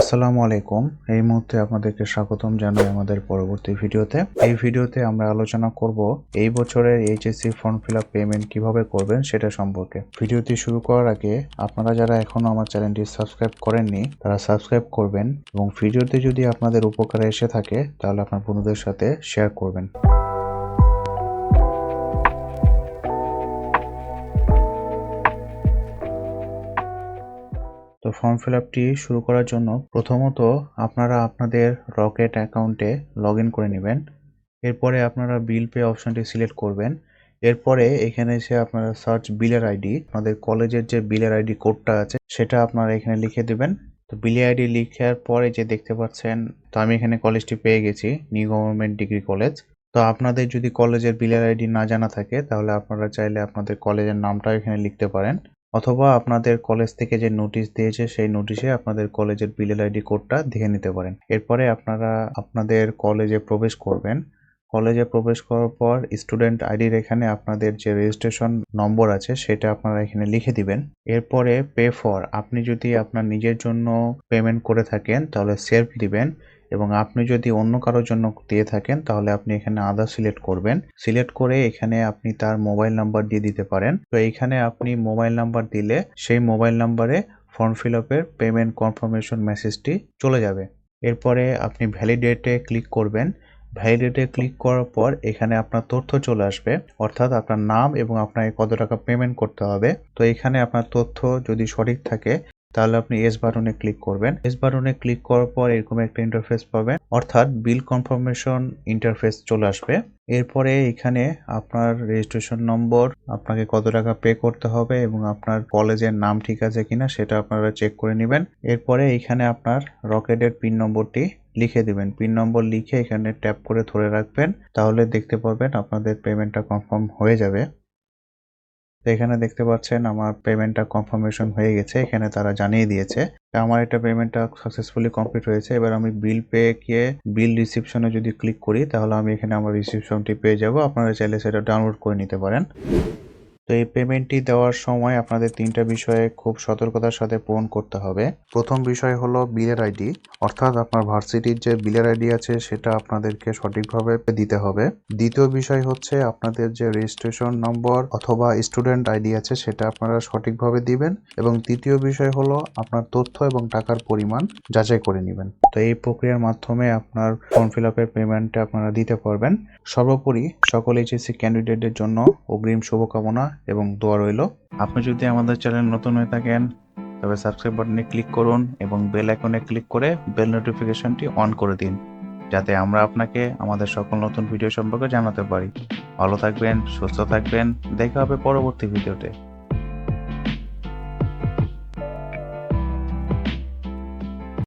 আসসালামু আলাইকুম। এই মুহূর্তে আপনাদেরকে স্বাগতম জানাই আমাদের পরবর্তী ভিডিওতে। এই ভিডিওতে আমরা আলোচনা করব এই বছরের HSC form fill up payment কীভাবে করবেন সেটা সম্পর্কে। ভিডিওটি শুরু করার আগে আপনারা যারা এখনও আমার চ্যানেলটি সাবস্ক্রাইব করেননি, তারা সাবস্ক্রাইব করবেন এবং ভিডিওতে যদি আপনাদের উপকারে এসে থাকে, তাহলে আপনার বন্ধুদের সাথে শেয়ার করবেন। ফর্ম ফিল আপটি শুরু করার জন্য প্রথমত আপনারা আপনাদের রকেট অ্যাকাউন্টে লগ করে নেবেন। এরপরে আপনারা বিল পে অপশনটি সিলেক্ট করবেন। এরপরে এখানে এসে আপনারা সার্চ বিলের আইডি আপনাদের কলেজের যে বিলের আইডি কোডটা আছে, সেটা আপনারা এখানে লিখে দেবেন। তো বিলের আইডি লিখার পরে যে দেখতে পাচ্ছেন, তো আমি এখানে কলেজটি পেয়ে গেছি নিউ গভর্নমেন্ট ডিগ্রি কলেজ তো আপনাদের যদি কলেজের বিলের আইডি না জানা থাকে, তাহলে আপনারা চাইলে আপনাদের কলেজের নামটাও এখানে লিখতে পারেন। অথবা আপনাদের কলেজ থেকে যে নোটিশ দিয়েছে, সেই নোটিশে আপনাদের কলেজের বিলের আইডি কোডটা দেখে নিতে পারেন। এরপরে আপনারা আপনাদের কলেজে প্রবেশ করবেন। কলেজে প্রবেশ করার পর স্টুডেন্ট আইডির এখানে আপনাদের যে রেজিস্ট্রেশন নম্বর আছে, সেটা আপনারা এখানে লিখে দিবেন। এরপরে পে ফর আপনি যদি আপনার নিজের জন্য পেমেন্ট করে থাকেন, তাহলে সেলফ দিবেন। এবং আপনি যদি অন্য কারোর জন্য দিয়ে থাকেন, তাহলে আপনি এখানে আদার সিলেক্ট করবেন। সিলেক্ট করে এখানে আপনি তার মোবাইল নাম্বার দিয়ে দিতে পারেন। তো এখানে আপনি মোবাইল নাম্বার দিলে সেই মোবাইল নাম্বারে ফর্ম ফিল আপের পেমেন্ট কনফার্মেশন মেসেজটি চলে যাবে। এরপরে আপনি ভ্যালিডেটে ক্লিক করবেন। ভ্যালিডেটে ক্লিক করার পর এখানে আপনার তথ্য চলে আসবে। অর্থাৎ আপনার নাম এবং আপনাকে কত টাকা পেমেন্ট করতে হবে। তো এখানে আপনার তথ্য যদি সঠিক থাকে তাহলে আপনি এস বাটনে ক্লিক করবেন। এস বাটনে ক্লিক করার পর এরকম একটা ইন্টারফেস পাবেন। অর্থাৎ বিল কনফার্মেশন ইন্টারফেস চলে আসবে। এরপরে এখানে আপনার রেজিস্ট্রেশন নম্বর আপনাকে কত টাকা পে করতে হবে এবং আপনার কলেজের নাম ঠিক আছে কিনা সেটা আপনারা চেক করে নেবেন। এরপরে এখানে আপনার রকেটের পিন নম্বরটি লিখে দিবেন। পিন নম্বর লিখে এখানে ট্যাপ করে ধরে রাখবেন। তাহলে দেখতে পাবেন আপনাদের পেমেন্টটা কনফার্ম হয়ে যাবে। এখানে দেখতে পাচ্ছেন আমার পেমেন্টটা কনফার্মেশন হয়ে গেছে, এখানে তারা জানিয়ে দিয়েছে। আমার এটা পেমেন্টটা সাকসেসফুলি কমপ্লিট হয়েছে, এবার আমি বিল পে গিয়ে বিল রিসিপশনে যদি ক্লিক করি, তাহলে আমি এখানে আমার রিসিপশনটি পেয়ে যাব। আপনারা চাইলে সেটা ডাউনলোড করে নিতে পারেন। তো এই পেমেন্টটি দেওয়ার সময় আপনাদের তিনটা বিষয়ে খুব সতর্কতার সাথে পূরণ করতে হবে। প্রথম বিষয় হলো বিলের আইডি অর্থাৎ আপনার ভার্সিটির যে বিলের আইডি আছে সেটা আপনাদেরকে সঠিকভাবে দিতে হবে। দ্বিতীয় বিষয় হচ্ছে আপনাদের যে রেজিস্ট্রেশন নম্বর অথবা স্টুডেন্ট আইডি আছে সেটা আপনারা সঠিকভাবে দিবেন এবং তৃতীয় বিষয় হলো আপনার তথ্য এবং টাকার পরিমাণ যাচাই করে নেবেন। তো এই প্রক্রিয়ার মাধ্যমে আপনার ফর্ম ফিল আপের পেমেন্টটা আপনারা দিতে পারবেন। সর্বোপরি সকল এইচএসসি ক্যান্ডিডেটদের জন্য অগ্রিম শুভকামনা। এবং দোয়া রইল। আপনি যদি আমাদের চ্যানেল নতুন হয়ে থাকেন, তবে সাবস্ক্রাইব বাটনে ক্লিক করুন এবং বেল আইকনে ক্লিক করে বেল নোটিফিকেশনটি অন করে দিন, যাতে আমরা আপনাকে আমাদের সকল নতুন ভিডিও সম্পর্কে জানাতে পারি। ভালো থাকবেন, সুস্থ থাকবেন, দেখা হবে পরবর্তী ভিডিওতে।